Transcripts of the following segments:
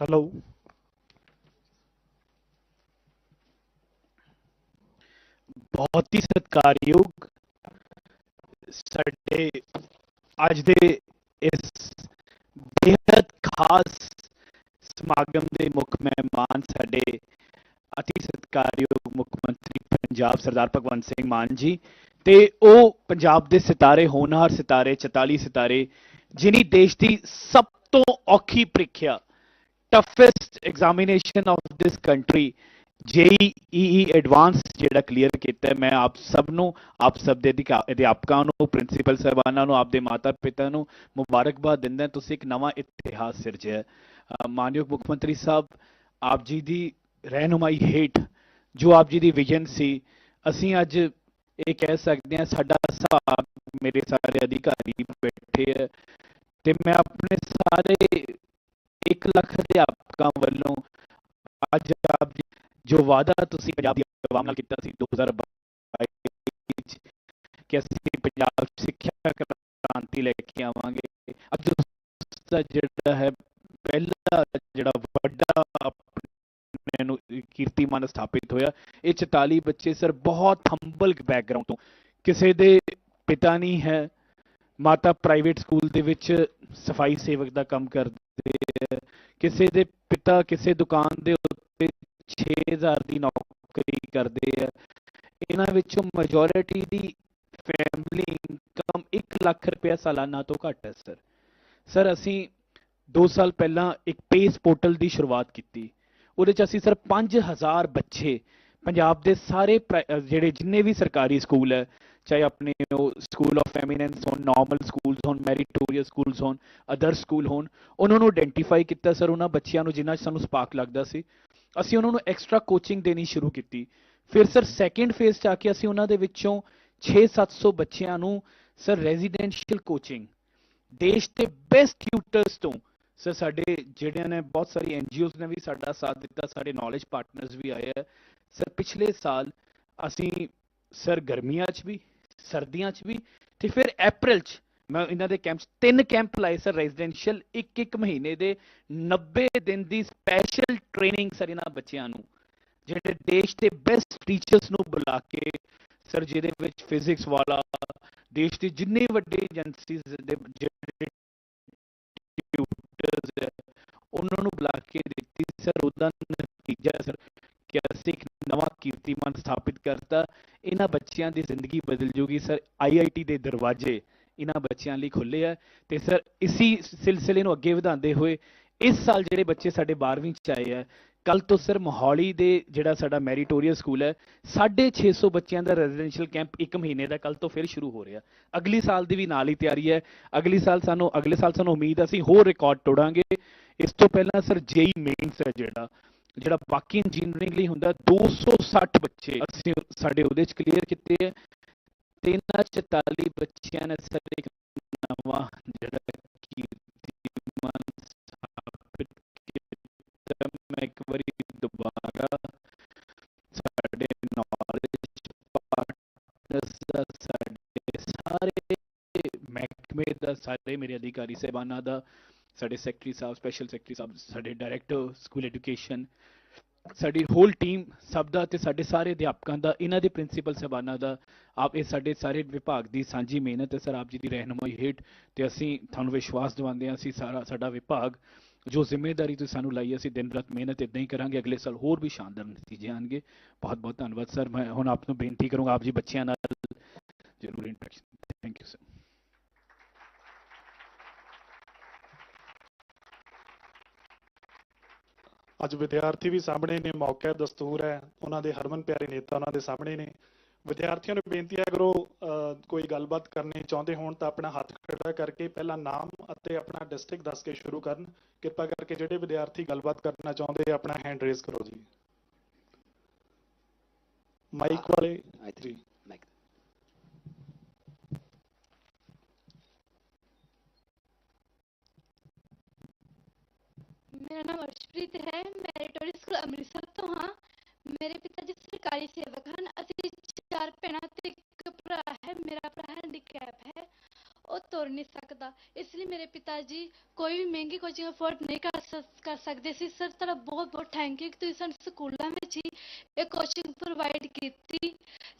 Hello ਬਹੁਤ ਹੀ ਸਤਿਕਾਰਯੋਗ ਸਾਡੇ ਅੱਜ ਦੇ ਇਸ ਬੇहद ਖਾਸ ਸਮਾਗਮ ਦੇ ਮੁੱਖ ਮਹਿਮਾਨ ਸਾਡੇ ਅਤੀ ਸਤਿਕਾਰਯੋਗ ਮੁੱਖ ਮੰਤਰੀ ਪੰਜਾਬ ਸਰਦਾਰ ਭਗਵੰਤ ਸਿੰਘ ਮਾਨ ਜੀ ਤੇ ਉਹ ਪੰਜਾਬ ਦੇ ਸਿਤਾਰੇ ਹੋਣਹਾਰ ਸਿਤਾਰੇ 44 ਸਿਤਾਰੇ ਜਿਨੀ ਦੇਸ਼ ਦੀ ਸਭ ਤੋਂ ਔਖੀ ਪ੍ਰੀਖਿਆ toughest examination of this country JEE advance ਜਿਹੜਾ ਕਲੀਅਰ ਕੀਤਾ ਮੈਂ ਆਪ ਸਭ ਨੂੰ, ਆਪ ਸਭ ਦੇ ਅਧਿਆਪਕਾਂ ਨੂੰ ਪ੍ਰਿੰਸੀਪਲ ਸਾਹਿਬਾਨਾਂ ਨੂੰ, ਆਪ ਮਾਤਾ ਪਿਤਾ ਨੂੰ ਮੁਬਾਰਕਬਾਦ ਦਿੰਦਾ ਤੁਸੀਂ ਇੱਕ ਨਵਾਂ ਇਤਿਹਾਸ ਸਿਰਜਿਆ ਮਾਨਯੋਗ ਮੁੱਖ ਮੰਤਰੀ ਸਾਹਿਬ, ਆਪ ਜੀ ਦੀ ਰਹਿਨੁਮਾਈ ਹੇਠ ਜੋ ਆਪ ਜੀ ਦੀ ਵਿਜ਼ਨ ਸੀ, ਅਸੀਂ ਅੱਜ ਇਹ ਕਹਿ ਸਕਦੇ ਹਾਂ, ਸਾਡਾ ਹਿਸਾਬ ਮੇਰੇ ਸਾਰੇ ਅਧਿਕਾਰੀ ਬੈਠੇ ਹੈ ਤੇ ਮੈਂ ਆਪਣੇ ਸਾਰੇ 1 ਲੱਖ ਅਧਿਆਪਕਾਂ ਵੱਲੋਂ ਅੱਜ ਆਪ ਜੋ ਵਾਅਦਾ ਤੁਸੀਂ ਪੰਜਾਬ ਦੀ ਆਵਾਮ ਨਾਲ ਕੀਤਾ ਸੀ 2022 ਵਿੱਚ ਕਿ ਅਸੀਂ ਪੰਜਾਬ ਸਿੱਖਿਆ ਕ੍ਰਾਂਤੀ ਲੈ ਕੇ ਆਵਾਂਗੇ, ਅੱਜ ਦਾ ਜਿਹੜਾ ਹੈ ਪਹਿਲਾ ਜਿਹੜਾ ਵੱਡਾ ਆਪਣੇ ਨੂੰ ਕੀਰਤੀਮਾਨ ਸਥਾਪਿਤ ਹੋਇਆ, ਇਹ 44 ਬੱਚੇ ਸਰ ਬਹੁਤ ਹੰਬਲ ਬੈਕਗ੍ਰਾਉਂਡ ਤੋਂ, ਕਿਸੇ ਦੇ ਪਿਤਾ ਨਹੀਂ ਹੈ, ਮਾਤਾ ਪ੍ਰਾਈਵੇਟ ਸਕੂਲ ਦੇ ਵਿੱਚ ਸਫ਼ਾਈ ਸੇਵਕ ਦਾ ਕੰਮ ਕਰਦੇ ਕਿਸੇ ਦੇ ਪਿਤਾ ਕਿਸੇ ਦੁਕਾਨ ਦੇ ਉੱਤੇ 6000 ਦੀ ਨੌਕਰੀ ਕਰਦੇ ਆ। ਇਹਨਾਂ ਵਿੱਚੋਂ ਮੈਜੋਰਿਟੀ ਦੀ ਫੈਮਿਲੀ ਇਨਕਮ 1 ਲੱਖ ਰੁਪਏ ਸਾਲਾਨਾ ਤੋਂ ਘੱਟ ਹੈ ਸਰ ਸਰ ਅਸੀਂ 2 ਸਾਲ ਪਹਿਲਾਂ ਇੱਕ ਪੇਸ ਪੋਰਟਲ ਦੀ ਸ਼ੁਰੂਆਤ ਕੀਤੀ। ਉਹਦੇ ਚ ਅਸੀਂ ਸਰ 5000 ਬੱਚੇ ਪੰਜਾਬ ਦੇ ਸਾਰੇ ਜਿਹੜੇ ਜਿੰਨੇ ਵੀ ਸਰਕਾਰੀ ਸਕੂਲ ਹੈ ਚਾਹੇ ਆਪਣੇ ਉਹ ਸਕੂਲ ਆਫ ਐਮੀਨੈਂਸ ਹੋਣ ਨਾਰਮਲ ਸਕੂਲਸ ਹੋਣ ਮੈਰੀਟੋਰੀਅਲ ਸਕੂਲਸ ਹੋਣ ਅਦਰ ਸਕੂਲ ਹੋਣ, ਉਹਨਾਂ ਨੂੰ ਆਇਡੈਂਟੀਫਾਈ ਕੀਤਾ ਸਰ ਉਹਨਾਂ ਬੱਚਿਆਂ ਨੂੰ ਜਿਨ੍ਹਾਂ 'ਚ ਸਾਨੂੰ ਸਪਾਰਕ ਲੱਗਦਾ ਸੀ। ਅਸੀਂ ਉਹਨਾਂ ਨੂੰ ਐਕਸਟਰਾ ਕੋਚਿੰਗ ਦੇਣੀ ਸ਼ੁਰੂ ਕੀਤੀ। ਫਿਰ ਸਰ ਸੈਕੰਡ ਫੇਜ਼ 'ਚ ਆ ਕੇ ਅਸੀਂ ਉਹਨਾਂ ਦੇ ਵਿੱਚੋਂ 6-700 ਬੱਚਿਆਂ ਨੂੰ ਸਰ ਰੈਜ਼ੀਡੈਂਸ਼ੀਅਲ ਕੋਚਿੰਗ ਦੇਸ਼ ਦੇ ਬੈਸਟ ਟਿਊਟਰਸ ਤੋਂ ਸਰ ਸਾਡੇ ਜਿਹੜਿਆਂ ਨੇ ਬਹੁਤ ਸਾਰੀ ਐਨਜੀਓਜ਼ ਨੇ ਵੀ ਸਾਡਾ ਸਾਥ ਦਿੱਤਾ, ਸਾਡੇ ਨੌਲੇਜ ਪਾਰਟਨਰਸ ਵੀ ਆਏ ਹੈ ਸਰ ਪਿਛਲੇ ਸਾਲ ਅਸੀਂ ਸਰ ਗਰਮੀਆਂ 'ਚ ਵੀ ਸਰਦੀਆਂ 'ਚ ਵੀ ਤੇ ਫਿਰ ਅਪ੍ਰੈਲ 'ਚ ਮੈਂ ਇਹਨਾਂ ਦੇ ਕੈਂਪਸ ਤਿੰਨ ਕੈਂਪ ਲਾਏ ਸਰ ਰੈਜ਼ੀਡੈਂਸ਼ੀਅਲ ਇੱਕ ਇੱਕ ਮਹੀਨੇ ਦੇ 90 ਦਿਨ ਦੀ ਸਪੈਸ਼ਲ ਟ੍ਰੇਨਿੰਗ ਸਰ ਇਹਨਾਂ ਬੱਚਿਆਂ ਨੂੰ, ਜਿਹੜੇ ਦੇਸ਼ ਦੇ ਬੈਸਟ ਟੀਚਰਸ ਨੂੰ ਬੁਲਾ ਕੇ ਸਰ ਜਿਹਦੇ ਵਿੱਚ ਫਿਜ਼ਿਕਸ ਵਾਲਾ, ਦੇਸ਼ ਦੀ ਜਿੰਨੇ ਵੱਡੇ ਏਜੰਸੀਜ਼ ਦੇ ਜਿਹੜੇ ਟਿਊਟਰਸ ਉਹਨਾਂ ਨੂੰ ਬੁਲਾ ਕੇ ਦਿੱਤੀ ਸਰ ਉਹਦਾ ਨਤੀਜਾ ਸਰ ਕਿ ਅਸੀਂ ਇੱਕ ਨਵਾਂ ਕੀਰਤੀਮਾਨ ਸਥਾਪਿਤ ਕਰਤਾ, ਇਹਨਾਂ ਬੱਚਿਆਂ ਦੀ ਜ਼ਿੰਦਗੀ ਬਦਲ ਜੂਗੀ, ਸਰ। ਆਈਆਈਟੀ ਦੇ ਦਰਵਾਜ਼ੇ ਇਹਨਾਂ ਬੱਚਿਆਂ ਲਈ ਖੁੱਲੇ ਆ ਤੇ ਸਰ, ਇਸੀ ਸਿਲਸਿਲੇ ਨੂੰ ਅੱਗੇ ਵਧਾਉਂਦੇ ਹੋਏ ਇਸ ਸਾਲ ਜਿਹੜੇ ਬੱਚੇ ਸਾਡੇ 12ਵੀਂ ਚ ਆਏ ਆ ਕੱਲ ਤੋਂ ਸਰ ਮੋਹਾਲੀ ਦੇ ਜਿਹੜਾ ਸਾਡਾ ਮੈਰੀਟੋਰੀਅਲ ਸਕੂਲ ਹੈ 650 ਬੱਚਿਆਂ ਦਾ ਰੈਜ਼ੀਡੈਂਸ਼ੀਅਲ ਕੈਂਪ ਇੱਕ ਮਹੀਨੇ ਦਾ ਕੱਲ ਤੋਂ ਫਿਰ ਸ਼ੁਰੂ ਹੋ ਰਿਹਾ। ਅਗਲੀ ਸਾਲ ਦੀ ਵੀ ਨਾਲ ਹੀ ਤਿਆਰੀ ਹੈ। ਅਗਲੀ ਸਾਲ ਸਾਨੂੰ, ਅਗਲੇ ਸਾਲ ਸਾਨੂੰ ਉਮੀਦ ਹੈ ਅਸੀਂ ਹੋਰ ਰਿਕਾਰਡ ਤੋੜਾਂਗੇ। ਇਸ ਤੋਂ ਪਹਿਲਾਂ ਸਰ ਜੇਈ ਮੇਨਸ ਹੈ ਜਿਹੜਾ ਜਿਹੜਾ ਬਾਕੀ ਇੰਜੀਨੀਅਰਿੰਗ ਲਈ ਹੁੰਦਾ 260 ਬੱਚੇ ਅਸੀਂ ਸਾਡੇ ਉਹਦੇ ਚ ਕਲੀਅਰ ਕੀਤੇ ਹੈ ਤੇ ਇਹਨਾਂ 44 ਬੱਚਿਆਂ ਨੇ ਸਰ ਇੱਕ ਨਵਾਂ ਜਿਹੜਾ ਕੀਰਤੀਮਾਨ ਸਥਾਪਿਤ ਕੀਤਾ। ਮੈਂ ਇੱਕ ਵਾਰੀ ਦੁਬਾਰਾ ਸਾਡੇ ਨੌਲੇਜ ਪਾਰਟਨਰਸ ਦਾ, ਸਾਡੇ ਸਾਰੇ ਮਹਿਕਮੇ ਦਾ, ਸਾਰੇ ਮੇਰੇ ਅਧਿਕਾਰੀ ਸਹਿਬਾਨਾਂ ਦਾ ਸਾਡੇ secretary sahib special secretary sahib, ਸਾਡੇ ਡਾਇਰੈਕਟਰ ਸਕੂਲ ਐਜੂਕੇਸ਼ਨ ਸਾਡੀ ਹੋਲ ਟੀਮ ਸਭ ਦਾ ਤੇ ਸਾਡੇ ਸਾਰੇ ਅਧਿਆਪਕਾਂ ਦਾ, ਇਹਨਾਂ ਦੇ ਪ੍ਰਿੰਸੀਪਲ ਸਹਿਬਾਨਾਂ ਦਾ, ਆਪ ਇਹ ਸਾਡੇ ਸਾਰੇ ਵਿਭਾਗ ਦੀ ਸਾਂਝੀ ਮਿਹਨਤ ਹੈ, ਸਰ, ਆਪ ਜੀ ਦੀ ਰਹਿਨੁਮਾਈ ਹੇਠ ਤੇ ਅਸੀਂ ਤੁਹਾਨੂੰ ਵਿਸ਼ਵਾਸ ਦਿਵਾਉਂਦੇ ਹਾਂ, ਅਸੀਂ ਸਾਰਾ, ਸਾਡਾ ਵਿਭਾਗ ਜੋ ਜ਼ਿੰਮੇਵਾਰੀ ਤੁਸੀਂ ਸਾਨੂੰ ਲਾਈ ਅਸੀਂ ਦਿਨ ਰਾਤ ਮਿਹਨਤ ਇਦਾਂ ਹੀ ਕਰਾਂਗੇ, ਅਗਲੇ ਸਾਲ ਹੋਰ ਵੀ ਸ਼ਾਨਦਾਰ ਨਤੀਜੇ ਆਣਗੇ ਬਹੁਤ ਬਹੁਤ ਧੰਨਵਾਦ, ਸਰ, ਮੈਂ ਹੁਣ ਆਪ ਨੂੰ ਬੇਨਤੀ ਕਰੂੰਗਾ, ਆਪ ਜੀ ਬੱਚਿਆਂ ਨਾਲ ਜ਼ਰੂਰ ਇੰਟਰੈਕਸ਼ਨ ਥੈਂਕ ਯੂ ਸਰ ਅੱਜ ਵਿਦਿਆਰਥੀ ਵੀ ਸਾਹਮਣੇ ਨੇ ਮੌਕਾ ਹੈ, ਦਸਤੂਰ ਹੈ ਉਹਨਾਂ ਦੇ ਹਰਮਨ ਪਿਆਰੇ ਨੇਤਾ ਉਹਨਾਂ ਦੇ ਸਾਹਮਣੇ ਨੇ। ਵਿਦਿਆਰਥੀਆਂ ਨੂੰ ਬੇਨਤੀ ਹੈ ਅਗਰ ਉਹ ਕੋਈ ਗੱਲਬਾਤ ਕਰਨੀ ਚਾਹੁੰਦੇ ਹੋਣ ਤਾਂ ਆਪਣਾ ਹੱਥ ਖੜਾ ਕਰਕੇ ਪਹਿਲਾਂ ਨਾਮ ਅਤੇ ਆਪਣਾ ਡਿਸਟ੍ਰਿਕਟ ਦੱਸ ਕੇ ਸ਼ੁਰੂ ਕਰਨ। ਕਿਰਪਾ ਕਰਕੇ ਜਿਹੜੇ ਵਿਦਿਆਰਥੀ ਗੱਲਬਾਤ ਕਰਨਾ ਚਾਹੁੰਦੇ ਆਪਣਾ ਹੈਂਡ ਰੇਜ਼ ਕਰੋ ਜੀ। ਮਾਈਕ ਵਾਲੇ ਜੀ। ਮੇਰਾ ਨਾਮ ਅਰਸ਼ਪ੍ਰੀਤ ਹੈ। ਮੈਰੀਟੋਰੀ ਸਕੂਲ ਅੰਮ੍ਰਿਤਸਰ ਤੋਂ ਹਾਂ। ਮੇਰੇ ਪਿਤਾ ਜੀ ਸਰਕਾਰੀ ਸੇਵਕ ਹਨ ਅਸੀਂ ਚਾਰ ਭੈਣਾਂ ਤੇ ਇੱਕ ਭਰਾ ਹੈ। ਮੇਰਾ ਭਰਾ ਹੈਂਡੀਕੈਪ ਹੈ। ਉਹ ਤੁਰ ਨਹੀਂ ਸਕਦਾ। ਇਸ ਲਈ ਮੇਰੇ ਪਿਤਾ ਜੀ ਕੋਈ ਵੀ ਮਹਿੰਗੀ ਕੋਚਿੰਗ ਅਫੋਰਡ ਨਹੀਂ ਕਰ ਕਰ ਸਕਦੇ ਸੀ। ਸਰ, ਤੁਹਾਡਾ ਬਹੁਤ ਬਹੁਤ ਥੈਂਕ ਯੂ ਕਿ ਤੁਸੀਂ ਸਾਨੂੰ ਸਕੂਲਾਂ ਵਿੱਚ ਹੀ ਇਹ ਕੋਚਿੰਗ ਪ੍ਰੋਵਾਈਡ ਕੀਤੀ।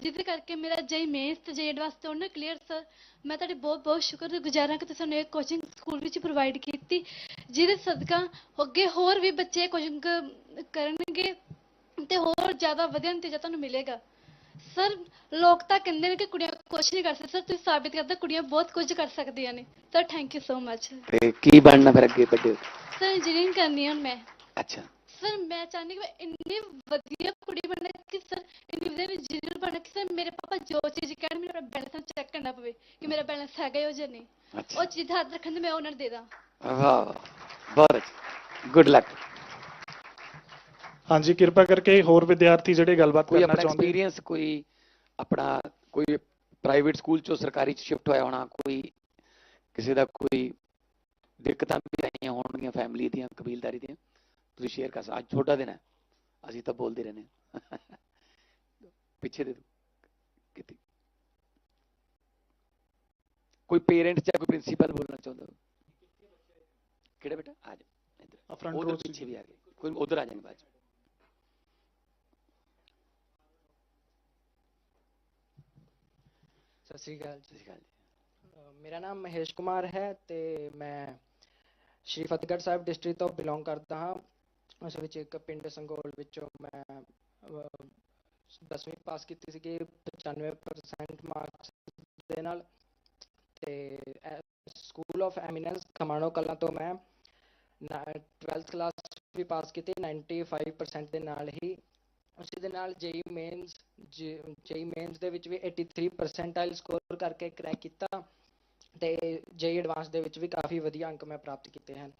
ਜਿਹਦੇ ਕਰਕੇ ਮੇਰਾ ਜਈ ਮੇਨਸ ਤੇ ਜਈ ਐਡਵਾਂਸ ਤੇ ਉਹਨਾਂ ਕਲੀਅਰ ਸਰ ਮੈਂ ਤੁਹਾਡੀ ਬਹੁਤ ਬਹੁਤ ਸ਼ੁਕਰਗੁਜ਼ਾਰ ਹਾਂ ਕਿ ਤੁਸੀਂ ਸਾਨੂੰ ਇਹ ਕੋਚਿੰਗ ਸਕੂਲ ਵਿੱਚ ਪ੍ਰੋਵਾਈਡ ਕੀਤੀ ਜਿਹਦੇ ਸਦਕਾ ਅੱਗੇ ਹੋਰ ਵੀ ਬੱਚੇ ਕੋਚਿੰਗ ਕਰਨਗੇ ਤੇ ਹੋਰ ਜ਼ਿਆਦਾ ਵਧੀਆ ਨਤੀਜਾ ਤੁਹਾਨੂੰ ਮਿਲੇਗਾ। ਸਰ ਲੋਕ ਤਾਂ ਕਹਿੰਦੇ ਨੇ ਕਿ ਕੁੜੀਆਂ ਕੁਝ ਨਹੀਂ ਕਰ ਸਕਦੀਆਂ ਸਰ ਤੁਸੀਂ ਸਾਬਿਤ ਕਰਦਾ ਕੁੜੀਆਂ ਬਹੁਤ ਕੁਝ ਕਰ ਸਕਦੀਆਂ ਨੇ। Sir thank you so much ਤੇ ਕੀ ਬਣਨਾ ਫਿਰ ਅੱਗੇ ਵੱਡੇ? ਸਰ ਇੰਜੀਨੀਅਰਿੰਗ ਕਰਨੀ ਹੈ ਮੈਂ। ਅੱਛਾ। ਸਰ ਮੈਂ ਚਾਹੁੰਦੀ ਕਿ ਮੈਂ ਇੰਨੀ ਵਧੀਆ ਕੁੜੀ ਬਣਾ ਕਿ ਸਰ ਇੰਨੀ ਵਧੀਆ ਇੰਜੀਨੀਅਰ ਬਣਾ ਕਿ ਸਰ ਮੇਰੇ ਪਾਪਾ ਜੋ ਚੀਜ਼ ਕਹਿਣ ਆਪਣਾ ਬੈਲੈਂਸ ਚੈੱਕ ਕਰਨਾ ਪਵੇ ਕਿ ਮੇਰਾ ਬੈਲੈਂਸ ਹੈਗਾ ਹੈ ਜਾਂ ਨਹੀਂ। ਉਹ ਚੀਜ਼ ਹੱਥ ਰੱਖਣ ਤੇ ਮੈਂ ਉਹਨਾਂ ਨੂੰ ਦੇ ਦਾਂ। ਵਾਹ ਬਹੁਤ ਅੱਛਾ। ਗੁੱਡ ਲੱਕ ਹਾਂਜੀ ਕਿਰਪਾ ਕਰਕੇ ਹੋਰ ਵਿਦਿਆਰਥੀ ਜਿਹੜੇ ਗੱਲਬਾਤ ਕੋਈ ਕਰਨਾ ਆਪਣਾ ਚਾਹੁੰਦੇ? ਐਕਸਪੀਰੀਅੰਸ ਕੋਈ ਆਪਣਾ ਕੋਈ ਪ੍ਰਾਈਵੇਟ ਸਕੂਲ ਚੋਂ ਸਰਕਾਰੀ ਚ ਸ਼ਿਫਟ ਹੋਇਆ ਹੋਣਾ ਕੋਈ ਕਿਸੇ ਦਾ ਕੋਈ ਦਿੱਕਤਾਂ ਵੀ ਆਈਆਂ ਹੋਣਗੀਆਂ ਫੈਮਿਲੀ ਦੀਆਂ ਕਬੀਲਦਾਰੀ ਦੀਆਂ? ਤੁਸੀਂ ਸ਼ੇਅਰ ਕਰ ਸਕਦੇ ਅੱਜ ਤੁਹਾਡਾ ਦਿਨ ਹੈ। ਅਸੀਂ ਤਾਂ ਬੋਲਦੇ ਰਹਿੰਦੇ ਹਾਂ। ਪਿੱਛੇ ਦੇ ਕਿਤੇ ਕੋਈ ਪੇਰੈਂਟ ਜਾਂ ਕੋਈ ਪ੍ਰਿੰਸੀਪਲ ਬੋਲਣਾ ਚਾਹੁੰਦਾ ਹੋ? ਕਿਹੜਾ ਬੇਟਾ? ਆ ਜਾ। ਇੱਧਰ। ਫਰੰਟ ਉਧਰ ਰੋ ਪਿੱਛੇ ਵੀ ਆ ਗਏ। ਕੋਈ ਉਧਰ ਆ ਜਾਣਗੇ ਬਾਅਦ 'ਚ। ਸਤਿ ਸ੍ਰੀ ਅਕਾਲ ਸਤਿ ਸ਼੍ਰੀ ਅਕਾਲ ਮੇਰਾ ਨਾਮ ਮਹੇਸ਼ ਕੁਮਾਰ ਹੈ ਤੇ ਮੈਂ ਸ਼੍ਰੀ ਫਤਿਹਗੜ੍ਹ ਸਾਹਿਬ ਡਿਸਟ੍ਰਿਕਟ ਤੋਂ ਬਿਲੋਂਗ ਕਰਦਾ ਹਾਂ। ਉਸ ਵਿੱਚ ਇੱਕ ਪਿੰਡ ਸੰਗੋਲ ਵਿੱਚੋਂ ਮੈਂ ਅਹ, 10ਵੀਂ ਪਾਸ ਕੀਤੀ ਸੀਗੀ 95% ਮਾਰਕਸ ਦੇ ਨਾਲ। ਤੇ school of eminence Khamano Kalan ਤੋਂ ਮੈਂ 12th ਕਲਾਸ ਵੀ ਪਾਸ ਕੀਤੀ 95% ਦੇ ਨਾਲ ਹੀ। ਉਸੇ ਦੇ ਨਾਲ ਜੇਈ ਮੇਨਸ ਜੇਈ ਮੇਨਸ ਦੇ ਵਿੱਚ ਵੀ 83 ਪਰਸੈਂਟਾਈਲ ਸਕੋਰ ਕਰਕੇ ਕਰੈਕ ਕੀਤਾ। ਤੇ ਜੇਈ ਐਡਵਾਂਸ ਦੇ ਵਿੱਚ ਵੀ ਕਾਫੀ ਵਧੀਆ ਅੰਕ ਮੈਂ ਪ੍ਰਾਪਤ ਕੀਤੇ ਹਨ।